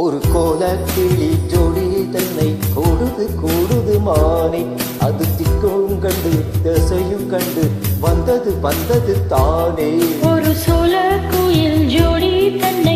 ஒரு கோல கிளி ஜோடி தன்னை கூடுது கூடுது மானை. அது திக்கும் கண்டு திசையும் கண்டு வந்தது வந்தது தானே. ஒரு சோழ குயில் ஜோடி தன்னை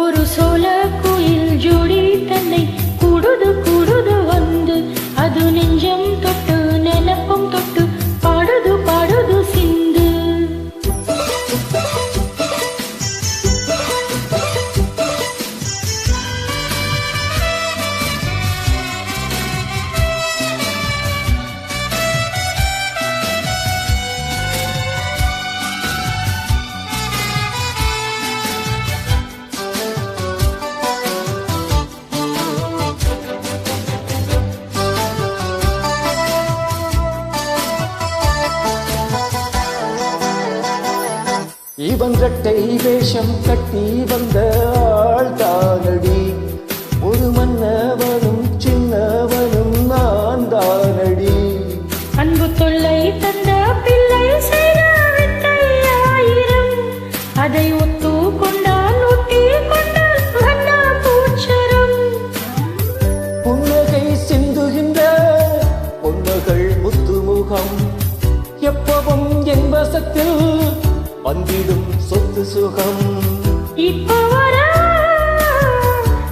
ஒரு சோல குயில் ஜோடி இவன் ரெட்டை வேஷம் கட்டி வந்த ஆள் தானடி. ஒரு மன்னவனும் சின்னவனும் நான் தானடி. அன்பு தொல்லை தந்த பிள்ளை செய்த அதை சுகம். இப்ப வர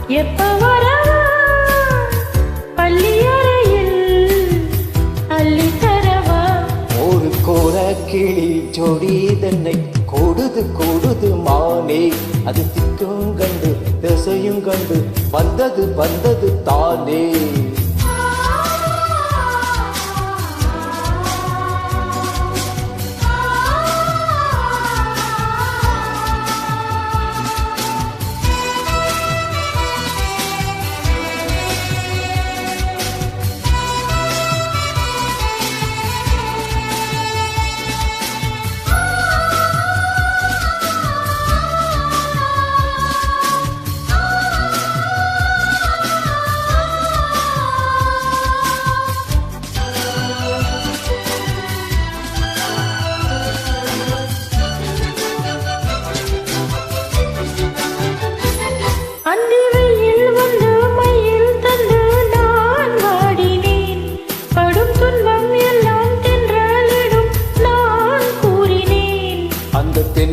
எப்ப வர? பள்ளி அறையில் அள்ளி தரவா? ஒரு கோர கிளி ஜோடி தன்னை கூடுது கூடுது மானே. அது திக்கும் கண்டு திசையும் கண்டு வந்தது வந்தது தானே.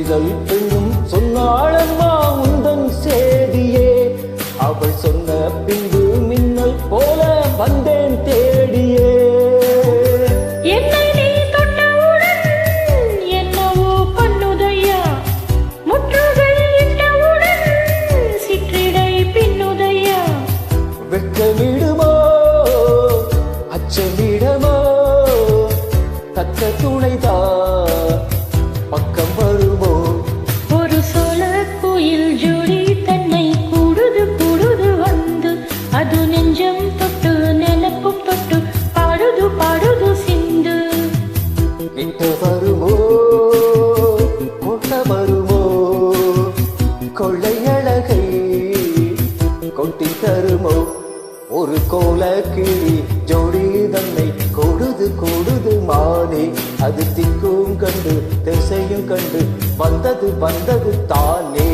அந்த தென்றல் சொன்னாளம்மா உந்தன் சேதியே. அவள் சொன்ன கொட்டி தருமோ? ஒரு கோல கிளி ஜோடி தன்னை கொடுது கொடுது மானே. அது திக்கும் கண்டு திசையும் கண்டு வந்தது வந்தது தானே.